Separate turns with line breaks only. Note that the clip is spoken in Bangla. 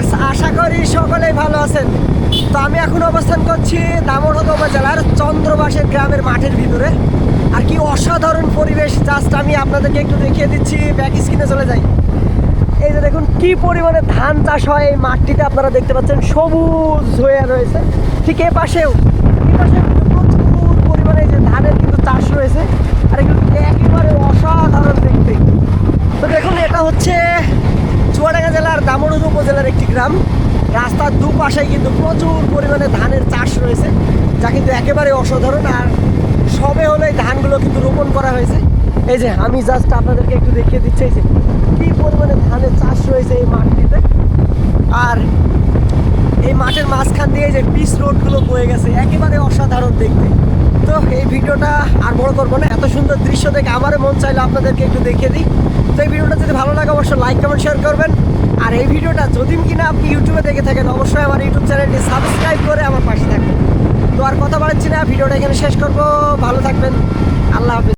ভিউয়ার্স আশা করি সকলেই ভালো আছেন। তো আমি এখন অবস্থান করছি দামোহর উপজেলার চন্দ্রবাসের গ্রামের মাঠের ভিতরে। আর কি অসাধারণ পরিবেশ জাস্ট আমি আপনাদেরকে একটু দেখিয়ে দিচ্ছি ব্যাক স্ক্রিনে চলে যাই। এই যে দেখুন, কি পরিমাণে ধান চাষ হয় এই মাঠটিতে আপনারা দেখতে পাচ্ছেন, সবুজ হয়ে রয়েছে। ঠিক এ পাশেও পাশেও কিন্তু প্রচুর পরিমাণে যে ধানের কিন্তু চাষ রয়েছে। আর এগুলো একেবারে অসাধারণ দেখতে। তো দেখুন, এটা হচ্ছে চুয়াডাঙ্গা জেলার দামোদর উপজেলার একটি গ্রাম। রাস্তার দুপাশে কিন্তু প্রচুর পরিমাণে ধানের চাষ রয়েছে, যা কিন্তু একেবারে অসাধারণ। আর সবে হলে ধানগুলো কিন্তু রোপণ করা হয়েছে। এই যে, আমি জাস্ট আপনাদেরকে একটু দেখিয়ে দিচ্ছি, এই যে, কি পরিমাণে ধানের চাষ রয়েছে এই মাঠটিতে আর এই মাঠের মাঝখান দিয়ে যে পিচ রোডগুলো বয়ে গেছে, একেবারে অসাধারণ দেখতে। তো এই ভিডিওটা আর বড় করব না, এত সুন্দর দৃশ্য দেখে আমারও মন চাইলে আপনাদেরকে একটু দেখিয়ে দিই। তো এই ভিডিওটা যদি ভালো লাগে, অবশ্যই লাইক কমেন্ট শেয়ার করবেন। আর এই ভিডিওটা যদি কিনা আপনি ইউটিউবে দেখে থাকেন, অবশ্যই আমার ইউটিউব চ্যানেলটি সাবস্ক্রাইব করে আমার পাশে থাকবেন। তো আর কথা বাড়াচ্ছি না, ভিডিওটা এখানে শেষ করব। ভালো থাকবেন। আল্লাহ হাফিজ।